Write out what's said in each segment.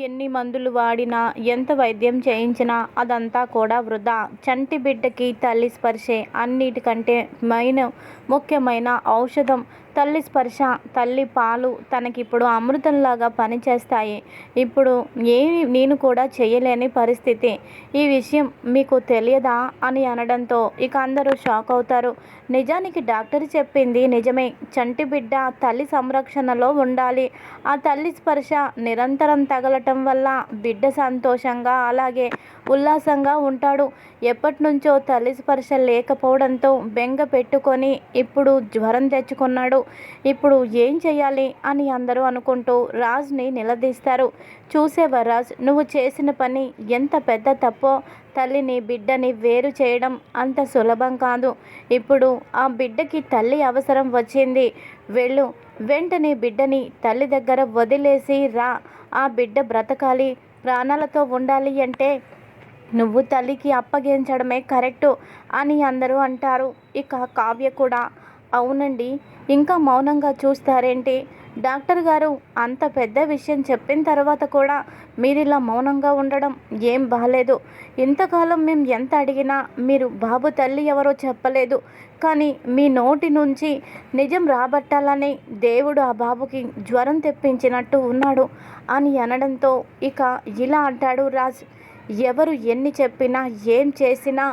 ఎన్ని మందులు వాడినా ఎంత వైద్యం చేయించినా అదంతా కూడా వృధా. చంటి బిడ్డకి తల్లి స్పర్శే అన్నిటికంటే మైన ముఖ్యమైన ఔషధం తల్లి స్పర్శ తల్లి పాలు తనకిప్పుడు అమృతంలాగా పనిచేస్తాయి. ఇప్పుడు ఏమి నేను కూడా చేయలేని పరిస్థితి. ఈ విషయం మీకు తెలియదా? అని అనడంతో ఇక అందరూ షాక్ అవుతారు. నిజానికి డాక్టర్ చెప్పింది నిజమే. చంటి బిడ్డ తల్లి సంరక్షణలో ఉండాలి. ఆ తల్లి స్పర్శ నిరంతరం తగలటం వల్ల బిడ్డ సంతోషంగా అలాగే ఉల్లాసంగా ఉంటాడు. ఎప్పటి నుంచో తల్లి స్పర్శ లేకపోవడంతో బెంగ పెట్టుకొని ఇప్పుడు జ్వరం తెచ్చుకున్నాడు. ఇప్పుడు ఏం చేయాలి అని అందరూ అనుకుంటూ రాజ్ని నిలదీస్తారు. చూసేవా రాజ్ నువ్వు చేసిన పని ఎంత పెద్ద తప్పో తల్లిని బిడ్డని వేరు చేయడం అంత సులభం కాదు. ఇప్పుడు ఆ బిడ్డకి తల్లి అవసరం వచ్చింది. వెళ్ళు వెంటనే బిడ్డని తల్లి దగ్గర వదిలేసి రా. ఆ బిడ్డ బ్రతకాలి ప్రాణాలతో ఉండాలి అంటే నువ్వు తల్లికి అప్పగించడమే కరెక్టు అని అందరూ అంటారు. ఇక కావ్య కూడా అవునండి. ఇంకా మౌనంగా చూస్తారేంటి? డాక్టర్ గారు అంత పెద్ద విషయం చెప్పిన తర్వాత కూడా మీరు ఇలా మౌనంగా ఉండడం ఏం బాగాలేదు ఇంతకాలం మేము ఎంత అడిగినా మీరు బాబు తల్లి ఎవరో చెప్పలేదు. కానీ మీ నోటి నుంచి నిజం రాబట్టాలని దేవుడు ఆ బాబుకి జ్వరం తెప్పించినట్టు ఉన్నాడు అని అనడంతో ఇక ఇలా అంటాడు రాజ్. ఎవరు ఎన్ని చెప్పినా ఏం చేసినా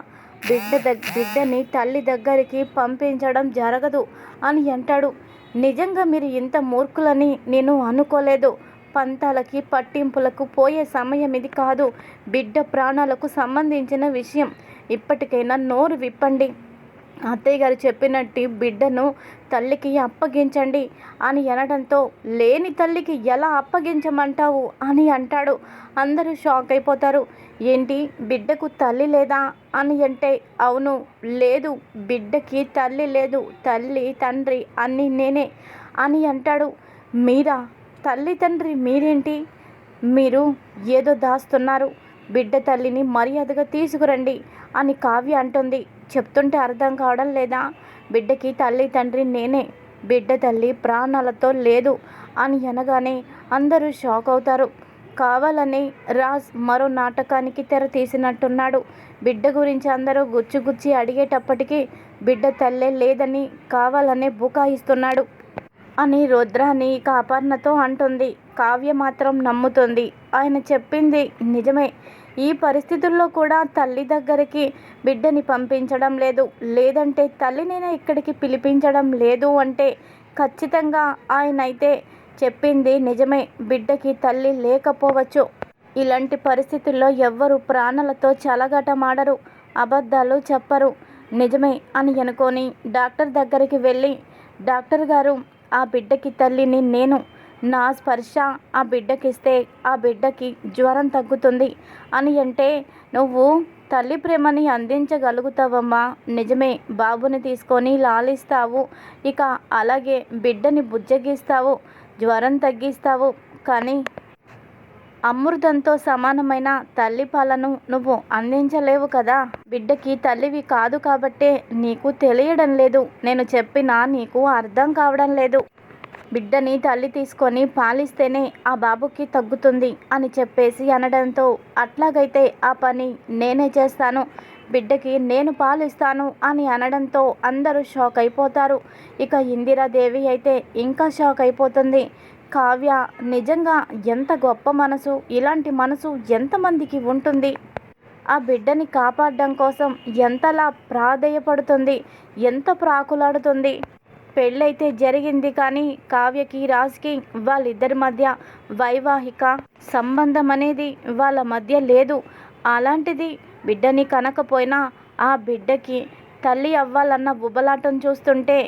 బిడ్డ బిడ్డని తల్లి దగ్గరికి పంపించడం జరగదు అని అంటాడు. నిజంగా మీరు ఇంత మూర్ఖులని నేను అనుకోలేదు. పంతాలకి పట్టింపులకు పోయే సమయం ఇది కాదు. బిడ్డ ప్రాణాలకు సంబంధించిన విషయం. ఇప్పటికైనా నోరు విప్పండి. అత్తయ్య గారు చెప్పినట్టు బిడ్డను తల్లికి అప్పగించండి అని అనడంతో లేని తల్లికి ఎలా అప్పగించమంటావు? అని అంటాడు. అందరూ షాక్ అయిపోతారు. ఏంటి బిడ్డకు తల్లి లేదా? అని అంటే అవును లేదు బిడ్డకి తల్లి లేదు తల్లి తండ్రి అన్ని నేనే అని అంటాడు. మీరా? తల్లి తండ్రి మీరేంటి? మీరు ఏదో దాస్తున్నారు. బిడ్డ తల్లిని మర్యాదగా తీసుకురండి అని కావ్య అంటుంది. చెప్తుంటే అర్థం కావడం లేదా? బిడ్డకి తల్లి తండ్రి నేనే బిడ్డ తల్లి ప్రాణాలతో లేదు అని అనగానే అందరూ షాక్ అవుతారు. కావాలని రాజ్ మరో నాటకానికి తెర తీసినట్టున్నాడు. బిడ్డ గురించి అందరూ గుచ్చి అడిగేటప్పటికీ బిడ్డ తల్లే లేదని కావాలనే బుకాయిస్తున్నాడు. అని రుద్రాని కాపర్ణతో అంటుంది. కావ్య మాత్రం నమ్ముతుంది. ఆయన చెప్పింది నిజమే. ఈ పరిస్థితుల్లో కూడా తల్లి దగ్గరికి బిడ్డని పంపించడం లేదు. లేదంటే తల్లినైనా ఇక్కడికి పిలిపించడం లేదు అంటే ఖచ్చితంగా ఆయన అయితే చెప్పింది నిజమే. బిడ్డకి తల్లి లేకపోవచ్చు. ఇలాంటి పరిస్థితుల్లో ఎవ్వరు ప్రాణాలతో చలగటమాడరు. అబద్ధాలు చెప్పరు. నిజమే అని అనుకొని డాక్టర్ దగ్గరికి వెళ్ళి డాక్టర్ గారు ఆ బిడ్డకి తల్లిని నేను నా స్పర్శ ఆ బిడ్డకిస్తే ఆ బిడ్డకి జ్వరం తగ్గుతుంది అని అంటే నువ్వు తల్లి ప్రేమని అందించగలుగుతావమ్మా. నిజమే బాబుని తీసుకొని లాలిస్తావు. ఇక అలాగే బిడ్డని బుజ్జగిస్తావు జ్వరం తగ్గిస్తావు. కానీ అమృతంతో సమానమైన తల్లి పాలను నువ్వు అందించలేవు కదా? బిడ్డకి తల్లివి కాదు కాబట్టే నీకు తెలియడం లేదు. నేను చెప్పినా నీకు అర్థం కావడం లేదు. బిడ్డని తల్లి తీసుకొని పాలిస్తేనే ఆ బాబుకి తగ్గుతుంది అని చెప్పేసి అనడంతో అట్లాగైతే ఆ పని నేనే చేస్తాను. బిడ్డకి నేను పాలిస్తాను అని అనడంతో అందరూ షాక్ అయిపోతారు ఇక ఇందిరాదేవి అయితే ఇంకా షాక్ అయిపోతుంది కావ్య నిజంగా ఎంత గొప్ప మనసు ఇలాంటి మనసు ఎంతమందికి ఉంటుంది? ఆ బిడ్డని కాపాడడం కోసం ఎంతలా ప్రాధేయపడుతుంది? ఎంత ప్రాకులాడుతుంది? పెళ్ళైతే జరిగింది కానీ కావ్యకి రాజ్కి వాళ్ళిద్దరి మధ్య వైవాహిక సంబంధం అనేది వాళ్ళ మధ్య లేదు. అలాంటిది బిడ్డని కనకపోయినా ఆ బిడ్డకి తల్లి అవ్వాలన్న ఉబలాటం చూస్తుంటే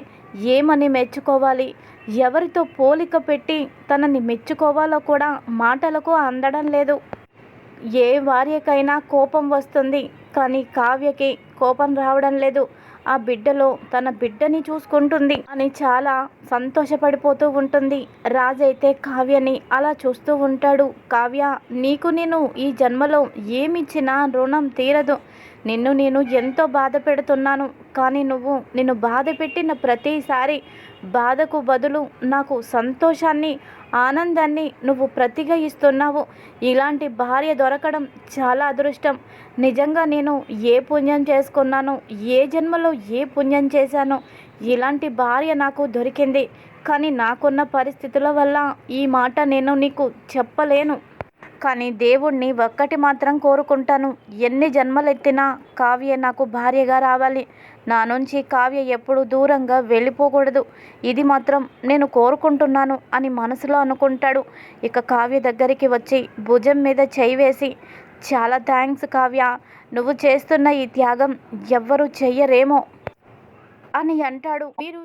ఏమని మెచ్చుకోవాలి? ఎవరితో పోలిక పెట్టి తనని మెచ్చుకోవాలో కూడా మాటలకు అందడం లేదు. ఏ భార్యకైనా కోపం వస్తుంది కానీ కావ్యకి కోపం రావడం లేదు. ఆ బిడ్డలో తన బిడ్డని చూసుకుంటుంది. అని చాలా సంతోషపడిపోతూ ఉంటుంది. రాజైతే కావ్యని అలా చూస్తూ ఉంటాడు. కావ్య నీకు నేను ఈ జన్మలో ఏమిచ్చినా రుణం తీరదు. నిన్ను నేను ఎంతో బాధ పెడుతున్నాను. కానీ నువ్వు నిన్ను బాధ పెట్టిన ప్రతిసారి బాధకు బదులు నాకు సంతోషాన్ని ఆనందాన్ని నువ్వు ప్రతిగా ఇస్తున్నావు ఇలాంటి భార్య దొరకడం చాలా అదృష్టం. నిజంగా నేను ఏ పుణ్యం చేసుకున్నాను? ఏ జన్మలో ఏ పుణ్యం చేశానో? ఇలాంటి భార్య నాకు దొరికింది. కానీ నాకున్న పరిస్థితుల వల్ల ఈ మాట నేను నీకు చెప్పలేను. కానీ దేవుణ్ణి ఒక్కటి మాత్రం కోరుకుంటాను. ఎన్ని జన్మలెత్తినా కావ్య నాకు భార్యగా రావాలి. నా నుంచి కావ్య ఎప్పుడు దూరంగా వెళ్ళిపోకూడదు. ఇది మాత్రం నేను కోరుకుంటున్నాను అని మనసులో అనుకుంటాడు. ఇక కావ్య దగ్గరికి వచ్చి భుజం మీద చేయి వేసి చాలా థ్యాంక్స్ కావ్య. నువ్వు చేస్తున్న ఈ త్యాగం ఎవ్వరూ చెయ్యరేమో అని అంటాడు. మీరు